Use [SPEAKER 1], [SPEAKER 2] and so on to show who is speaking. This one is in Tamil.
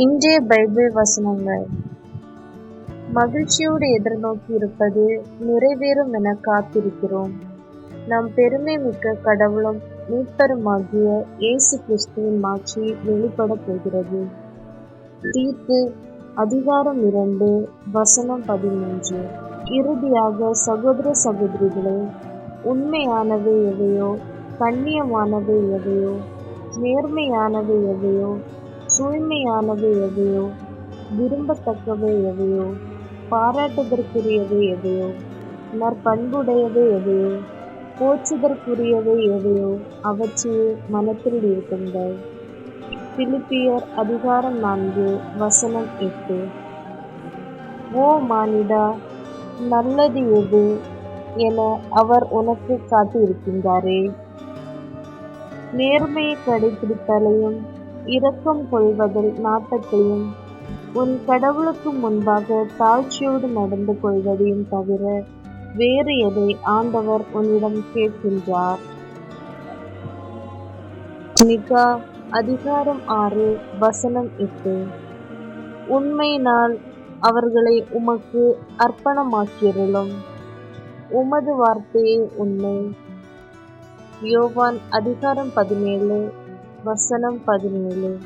[SPEAKER 1] இன்றைய பைபிள் வசனங்கள். மகிழ்ச்சியோடு எதிர்நோக்கி இருப்பது நிறைவேறும் என காத்திருக்கிறோம். நம் பெருமை மிக்க கடவுளும் மீட்பருமாகிய இயேசு கிறிஸ்துவின் மாட்சி வெளிப்படப் போகிறது. தீர்ப்பு அதிகாரம் இரண்டு வசனம் பதிமூன்று. இறுதியாக சகோதர சகோதரிகளே உண்மையானவை எவையோ கண்ணியமானவை எவையோ நேர்மையானவை எவையோ தூய்மையானது எதையோ விரும்பத்தக்கவை எதையோ பாராட்டுதற்குரியது எதையோ நற்பண்புடையது எதையோ போச்சுதற்குரியது எதையோ அவற்றையே மனத்தில் இருக்குங்கள் பிலிப்பியர் அதிகாரம் நான்கு வசனம் எட்டு. ஓ மானிடா நல்லது எது என அவர் உனக்கு காட்டியிருக்கின்றாரே. நேர்மையை கடைபிடித்தலையும் இரக்கம் கொள்வதில் நாட்டத்தையும் உன் கடவுளுக்கு முன்பாக தாழ்ச்சியோடு நடந்து கொள்வதையும் தவிர வேறு எதை ஆண்டவர் உன்னிடம் கேட்கின்றார்? நிகா அதிகாரம் ஆறு வசனம் எட்டு. உண்மையினால் அவர்களை உமக்கு அர்ப்பணமாக்கியிருளும். உமது வார்த்தையே உண்மை. யோவான் அதிகாரம் பதினேழு வசனம் பதினேழு.